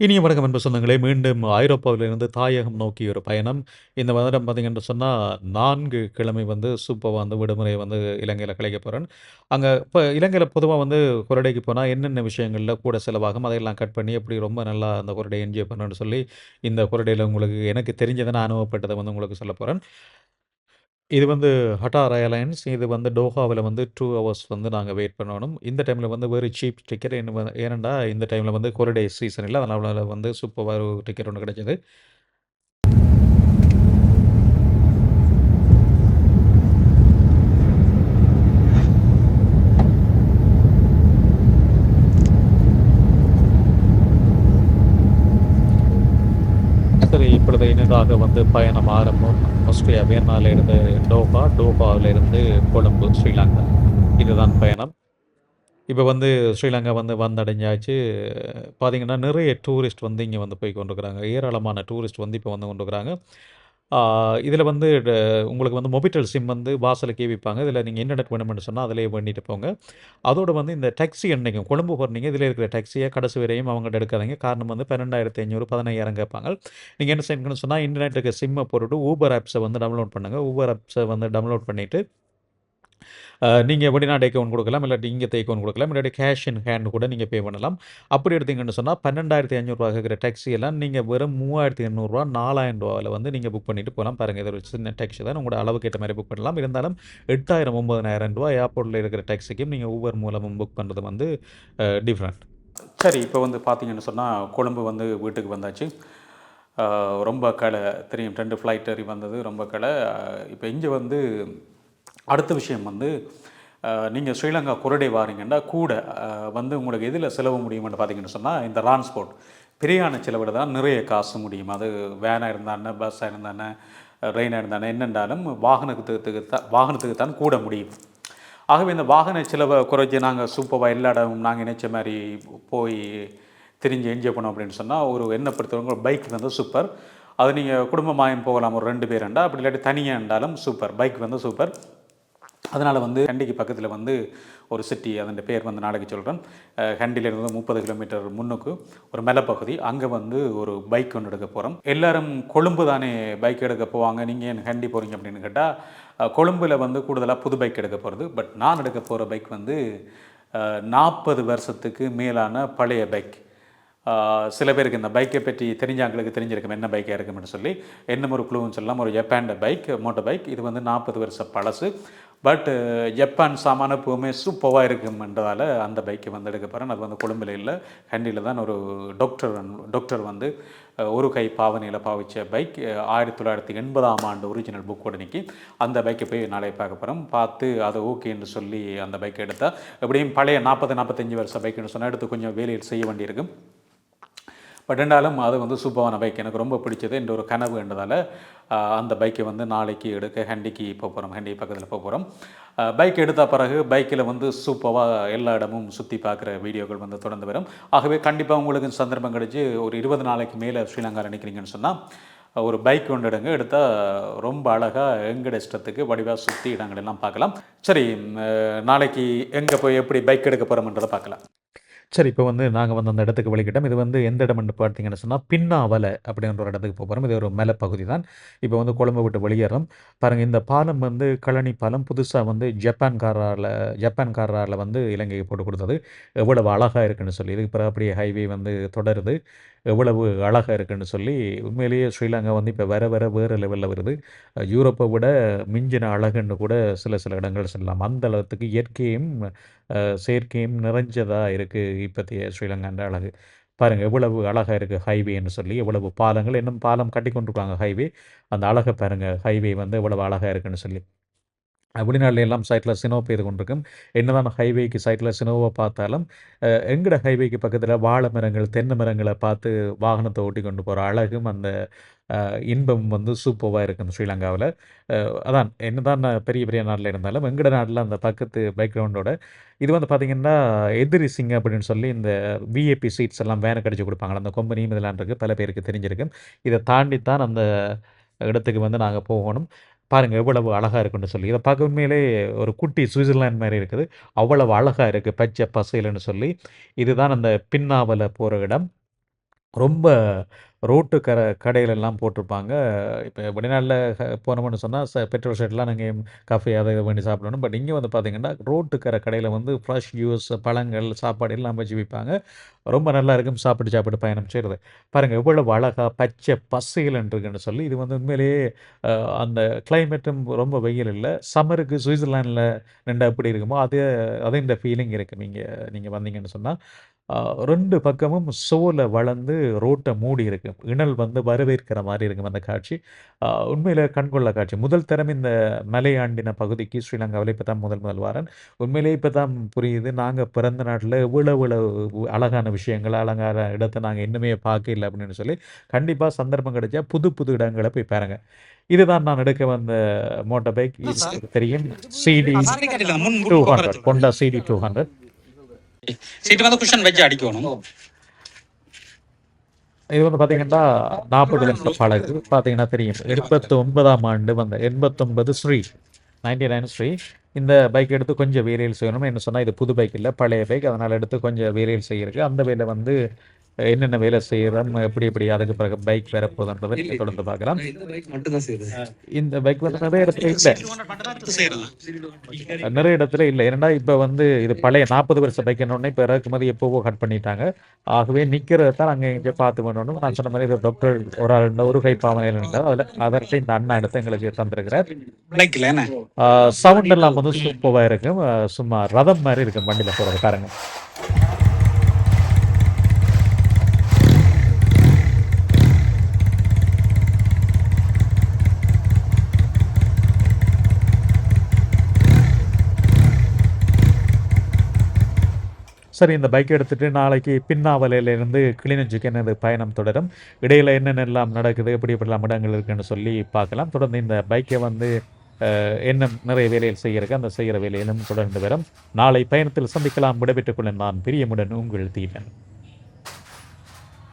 இனிய வணக்கம் அன்பு சொந்தங்களே! மீண்டும் ஐரோப்பாவிலிருந்து தாயகம் நோக்கி ஒரு பயணம். இந்த வருடம் பார்த்தீங்கன்னு சொன்னால் நான்கு கிழமை வந்து சூப்பராக வந்து விடுமுறை வந்து இலங்கையில் கிடைக்க போகிறேன் அங்கே இப்போ இலங்கையில் பொதுவாக வந்து குரடைக்கு போனால் என்னென்ன விஷயங்களில் கூட செலவாகும், அதையெல்லாம் கட் பண்ணி எப்படி ரொம்ப நல்லா அந்த ஹாலிடே என்ஜாய் பண்ணணும்னு சொல்லி, இந்த குரடையில் உங்களுக்கு எனக்கு தெரிஞ்சதை நான் அனுபவப்பட்டதை வந்து உங்களுக்கு சொல்லப் போகிறேன் இது வந்து ஹட்டார் ஏர்லைன்ஸ். இது வந்து டோஹாவில் வந்து டூ ஹவர்ஸ் வந்து நாங்கள் வெயிட் பண்ணணும். இந்த டைமில் வந்து வெரி சீப் டிக்கெட் என்ன வ இந்த டைமில் வந்து ஹாலிடே சீசன் இல்லை அதனால் வந்து சூப்பர் ஒரு டிக்கெட் ஒன்று கிடைச்சது. சரி இப்பொழுது இனிதாக வந்து பயணம் ஆரம்பம். ஆஸ்திரியா வியன்னால இருந்து டோஹா, டோஹாவில இருந்து கொழும்பு, ஸ்ரீலங்கா. இதுதான் பயணம். இப்போ வந்து ஸ்ரீலங்கா வந்து வந்தடைஞ்சாச்சு. பார்த்தீங்கன்னா, நிறைய டூரிஸ்ட் வந்து இங்கே வந்து போய் கொண்டிருக்கிறாங்க. ஏராளமான டூரிஸ்ட் வந்து இப்போ வந்து கொண்டிருக்கிறாங்க. இதில் வந்து ட உங்களுக்கு வந்து மொபிட்டல் சிம் வந்து வாசலுக்கே விற்பாங்க இதில் நீங்கள் இன்டர்நெட் வேணும்னு சொன்னால் அதிலே பண்ணிட்டு போங்க. அதோட வந்து இந்த டாக்ஸி என்னைக்கும் கொழும்பு போகிறீங்க இதில் இருக்கிற டாக்ஸியை கடைசி வரையும் அவங்கள்ட்ட எடுக்காதீங்க. காரணம் வந்து 12,500 15,000 கேட்பாங்க. நீங்கள் என்ன செய்யணும்னு சொன்னால் இன்டர்நெட்டுக்கு சிம்மை போட்டுட்டு ஊபர் ஆப்ஸை வந்து டவுன்லோட் பண்ணுங்கள் ஊபர் ஆப்ஸை வந்து டவுன்லோட் பண்ணிவிட்டு நீங்கள் நீங்க வெளிநாடு அக்கவுண்ட் கொடுக்கலாம் இல்லாட்டி இங்கே அக்கவுண்ட் கொடுக்கலாம் இல்லாட்டி கேஷ் இன் ஹேண்ட் கூட நீங்கள் பே பண்ணலாம். அப்படி எடுத்தீங்கன்னு சொன்னால் பன்னெண்டாயிரத்தி ஐநூறுரூவா இருக்கிற டாக்ஸி எல்லாம் நீங்கள் வெறும் மூவாயிரத்தி எண்ணூறுரூவா நாலாயிரம் ரூபாவில் வந்து நீங்கள் புக் பண்ணிட்டு போகலாம் பாருங்க இது ஒரு சின்ன டாக்ஸி தான். உங்களோட அளவுக்கு ஏற்ற மாதிரி புக் பண்ணலாம். இருந்தாலும் எட்டாயிரம் ஒம்பதனாயிரம் ரூபா ஏர்போர்ட்டில் இருக்கிற டாக்ஸிக்கும் நீங்கள் ஊபர் மூலமும் புக் பண்ணுறது வந்து டிஃப்ரெண்ட் சரி இப்போ வந்து பார்த்தீங்கன்னு சொன்னால் கொழும்பு வந்து வீட்டுக்கு வந்தாச்சு. ரொம்ப கலை தெரியும் ரெண்டு ஃப்ளைட் ஏறி வந்தது ரொம்ப கலை இப்போ இங்கே வந்து அடுத்த விஷயம் வந்து நீங்கள் ஸ்ரீலங்கா குரடை வாரீங்கன்னா, கூட வந்து உங்களுக்கு எதில் செலவு முடியும்னு பார்த்தீங்கன்னு சொன்னால் இந்த டிரான்ஸ்போர்ட் பிரயாண செலவிட தான் நிறைய காசு முடியும். அது வேனாக இருந்தானே பஸ்ஸாக இருந்தானே ட்ரெயினாக இருந்தானே என்ன, என்னென்றாலும் வாகனத்துக்கு தான் வாகனத்துக்கு தான் கூட முடியும். ஆகவே இந்த வாகன செலவை குறைஞ்சி நாங்கள் சூப்பராக எல்லா இடமும் நாங்கள் நினைச்ச மாதிரி போய் திரிஞ்சு என்ஜாய் பண்ணோம் அப்படின்னு சொன்னால் ஒரு என்ன பொறுத்தவரைக்கும் பைக் வந்து சூப்பர். அது நீங்கள் குடும்பமாயும் போகலாம் ஒரு ரெண்டு பேர் இருந்தால் அப்படி இல்லாட்டி தனியாக இருந்தாலும் சூப்பர். பைக் வந்து சூப்பர். அதனால் வந்து ஹண்டிக்கு பக்கத்தில் வந்து ஒரு சிட்டி அதன் பேர் வந்து நாளைக்கு சொல்கிறேன் ஹண்டிலிருந்து முப்பது கிலோமீட்டர் முன்னுக்கு ஒரு மலைப்பகுதி. அங்கே வந்து ஒரு பைக் ஒன்று எடுக்க போகிறோம் எல்லாரும் கொழும்பு தானே பைக் எடுக்க போவாங்க. நீங்கள் ஏன் ஹண்டி போகிறீங்க அப்படின்னு கேட்டால் கொழும்பில் வந்து கூடுதலாக புது பைக் எடுக்க போகிறது பட் நான் எடுக்க போகிற பைக் வந்து நாற்பது வருஷத்துக்கு மேலான பழைய பைக். சில பேருக்கு இந்த பைக்கை பற்றி தெரிஞ்சவங்களுக்கு தெரிஞ்சிருக்கும். என்ன பைக்காக இருக்கும்னு சொல்லி. என்ன ஒரு க்ளூன்னு சொல்லலாம். ஒரு ஜப்பான்ட பைக், மோட்டர் பைக். இது வந்து நாற்பது வருஷம் பழசு. பட் ஜப்பான் சாமான எப்பவுமே சூப்பராக இருக்கும்ன்றதால அந்த பைக்கை வந்து எடுக்க போகிறேன் அது வந்து கொழும்புல இல்லை ஹண்டியில் தான் ஒரு டாக்டர் டாக்டர் வந்து ஒரு கை பாவனையில் பாவிச்ச பைக். 1980ஆம் ஆண்டு ஒரிஜினல் புக் நிக்கி. அந்த பைக்கை போய் நாளை பார்க்க போகிறோம் பார்த்து அதை ஓகே என்று சொல்லி அந்த பைக்கை எடுத்தால் எப்படியும் பழைய நாற்பது நாற்பத்தஞ்சு வருஷம் பைக்குன்னு சொன்னால் எடுத்து கொஞ்சம் வேலையில் செய்ய வேண்டியிருக்கும். பட் இருந்தாலும் அது வந்து சூப்பரான பைக். எனக்கு ரொம்ப பிடிச்சது. என்ற ஒரு கனவு என்றதால் அந்த பைக்கை வந்து நாளைக்கு எடுக்க ஹண்டிக்கு போகிறோம் ஹண்டி பக்கத்தில் போக போகிறோம் பைக் எடுத்த பிறகு பைக்கில் வந்து சூப்பராக எல்லா இடமும் சுற்றி பார்க்குற வீடியோக்கள் வந்து தொடர்ந்து வரும். ஆகவே கண்டிப்பாக உங்களுக்கு சந்தர்ப்பம் கிடச்சி ஒரு 20 நாளைக்கு மேலே ஸ்ரீலங்கால நினைக்கிறீங்கன்னு சொன்னால் ஒரு பைக் ஒன்று எடுங்க. எடுத்தால் ரொம்ப அழகாக எங்கட இஷ்டத்துக்கு வடிவாக சுற்றி இடங்கள் எல்லாம் பார்க்கலாம். சரி நாளைக்கு எங்கே போய் எப்படி பைக் எடுக்க போகிறோம்ன்றதை பார்க்கலாம். சரி இப்போ வந்து நாங்கள் வந்து அந்த இடத்துக்கு வழிகிட்டோம். இது வந்து எந்த இடம்னு பார்த்தீங்கன்னு சொன்னால் பின்னாவலை அப்படின்ற ஒரு இடத்துக்கு போகிறோம் இது ஒரு மலைப்பகுதி தான். இப்போ வந்து கொழம்பு விட்டு வெளியேறோம். பாருங்கள் இந்த பாலம் வந்து கழனி பாலம். புதுசாக வந்து ஜப்பான்காரால ஜப்பான்காரரால வந்து இலங்கைக்கு போட்டு கொடுத்தது எவ்வளவு அழகாக இருக்குன்னு சொல்லி. இதுக்கு பிறகு அப்படியே ஹைவே வந்து தொடருது. எவ்வளவு அழகாக இருக்குன்னு சொல்லி, உண்மையிலேயே ஸ்ரீலங்கா வந்து இப்போ வர வர வேறு லெவலில் வருது. யூரோப்பை விட மிஞ்சின அழகுன்னு கூட சில சில இடங்கள் சொல்லலாம். அந்த அளவுக்கு இயற்கையும், செயற்கையும் நிறைஞ்சதாக இருக்குது இப்பத்திய ஸ்ரீலங்கான்ற அழகு. பாருங்க எவ்வளவு அழகா இருக்கு ஹைவேன்னு சொல்லி. எவ்வளவு பாலங்கள் இன்னும் பாலம் கட்டி கொண்டிருக்காங்க ஹைவே. அந்த அழகை பாருங்க. ஹைவே வந்து எவ்வளவு அழகா இருக்குன்னு சொல்லி. வெளிநாடுல எல்லாம் சைட்டில் ஸ்னோ பெய்து கொண்டிருக்கும். என்னதான் ஹைவேக்கு சைட்டில் சினோவை பார்த்தாலும், எங்கட ஹைவேக்கு பக்கத்தில் வாழை மரங்கள், தென்னை மரங்களை பார்த்து வாகனத்தை ஓட்டி கொண்டு போகிற அழகும், அந்த இன்பம் இன்பமும் வந்து சூப்பர்வாக இருக்கும் ஸ்ரீலங்காவுல. ஸ்ரீலங்காவில் அதான் என்னதான் பெரிய பெரிய நாட்டில் இருந்தாலும், எங்கட நாட்டில் அந்த பக்கத்து பேக்ரவுண்டோட இது வந்து பார்த்தீங்கன்னா, எதிரி சிங் அப்படின்னு சொல்லி இந்த விஏபி சீட்ஸ் எல்லாம் வேனுக்கு அடிச்சு கொடுப்பாங்க அந்த கம்பெனியும் இதெல்லாம் இருக்குது பல பேருக்கு தெரிஞ்சிருக்கும். இதை தாண்டி தான் அந்த இடத்துக்கு வந்து நாங்கள் போகணும். பாருங்கள் எவ்வளவு அழகாக இருக்குன்னு சொல்லி. இதை பார்க்க உண்மையிலே ஒரு குட்டி சுவிட்சர்லாந்து மாதிரி இருக்குது. அவ்வளவு அழகாக இருக்குது பச்சை பசையில்னு சொல்லி. இதுதான் அந்த பின்னாவல போகிற இடம். ரொம்ப ரோட்டு கர கடையிலெல்லாம் போட்டிருப்பாங்க. இப்போ வெளிநாட்டில் போனோம்னு சொன்னால் ச பெட்ரோல் ஷெட்லாம் நாங்கள் காஃபி அதை இத சாப்பிடணும். பட் இங்கே வந்து பார்த்தீங்கன்னா, கர கடையில் வந்து ஃப்ரெஷ் ஜூஸ், பழங்கள், சாப்பாடு எல்லாம் வச்சு விற்பாங்க ரொம்ப நல்லா இருக்கும். சாப்பிட்டு சாப்பிட்டு பயணம் செய்கிறது பாருங்கள் எவ்வளோ அழகாக பச்சை பசேல்ன்னு இருக்குன்னு சொல்லி, இது வந்து உண்மையிலேயே அந்த கிளைமேட்டும் ரொம்ப வெயில் இல்லை சம்மருக்கு சுவிட்சர்லாண்டில் நின்று எப்படி இருக்குமோ, அதே அதே இந்த ஃபீலிங் இருக்கும் நீங்கள் நீங்கள் வந்தீங்கன்னு சொன்னால் 2 பக்கமும் சோல வளர்ந்து ரோட்ட மூடி இருக்கு. இணல் வந்து வரவேற்கிற மாரி இருக்கும் அந்த காட்சி. உண்மையிலே கண்கொள்ளா காட்சி. முதல் தரம் இந்த மலையாண்டின பகுதிக்கு ஸ்ரீலங்காவில இப்ப தான் முதல் முதல் வாரேன். உண்மையிலேயே இப்ப தான் புரியுது. நாங்க பிறந்த நாட்ல இவ்வளவு இவ்வளவு அழகான விஷயங்கள், அழகான இடத்த நாங்க இன்னுமே பார்க்கல அப்படின்னு சொல்லி, கண்டிப்பா சந்தர்ப்பம் கிடைச்சா புது புது இடங்கள போய் பாருங்க. இதுதான் நான் எடுக்க வந்த மோட்டார் பைக். தெரியும். சிடி முன் 200 Honda சிடி 200. சீட்டு வந்து குஷன் வச்சு அடிக்கணும் இது வந்து பார்த்தீங்கன்னா, 40 லட்சம் பழகு. பார்த்தீங்கன்னா தெரியும். 89ஆம் ஆண்டு வந்த 89 ஸ்ரீ 99 ஸ்ரீ. இந்த பைக் எடுத்து கொஞ்சம் வேரியல் செய்யணும். என்ன சொன்னா, இது புது பைக் இல்ல. பழைய பைக். அதனால எடுத்து கொஞ்சம் வேரியல் செய்யிருக்கு. அந்த வேலை வந்து என்னென்ன வேலை செய்றோம், எப்படி எப்படி அதுக்கு பிறகு பைக் வரப்போகுதுன்றத நீங்க தொடர்ந்து பார்க்கலாம். இந்த பைக் வந்து நிறைய இடத்துல இல்ல. நிறைய இடத்துல இல்ல. ஏன்னா இப்ப வந்து இது பழைய 40 வருஷ பைக் உடனே இப்ப இறக்குமதி எப்பவோ கட் பண்ணிட்டாங்க. ஆகவே நிக்கிறத தான் நாங்க இங்க பார்த்து பண்ணணும். நான் சொன்ன இது டாக்டர் ஒரு ஆள் ஒரு கை பாவனையில இருந்தார். அதுல அதற்கு இந்த அண்ணா எடுத்து எங்களுக்கு தந்திருக்கிறார். என்ன சவுண்ட் எல்லாம் வந்து சூப்பர்வா இருக்கும். சும்மா ரதம் மாரி இருக்கும் வண்டியில போறது பாருங்க. சரி இந்த பைக் எடுத்துகிட்டு நாளைக்கு பின்னாவலையிலேருந்து கிளிநொச்சிக்கு எனது பயணம் தொடரும். இடையில் என்னென்னலாம் நடக்குது, எப்படி எப்படிலாம் இடங்கள் இருக்குன்னு சொல்லி பார்க்கலாம். தொடர்ந்து இந்த பைக்கை வந்து என்ன நிறைய வேலையில் செய்கிறக்கு அந்த செய்கிற வேலையிலும் தொடர்ந்து வரும். நாளை பயணத்தில் சந்திக்கலாம். விடைபெற்றுக் கொள்ள நான் பிரியமுடன் உங்கள் தீவன்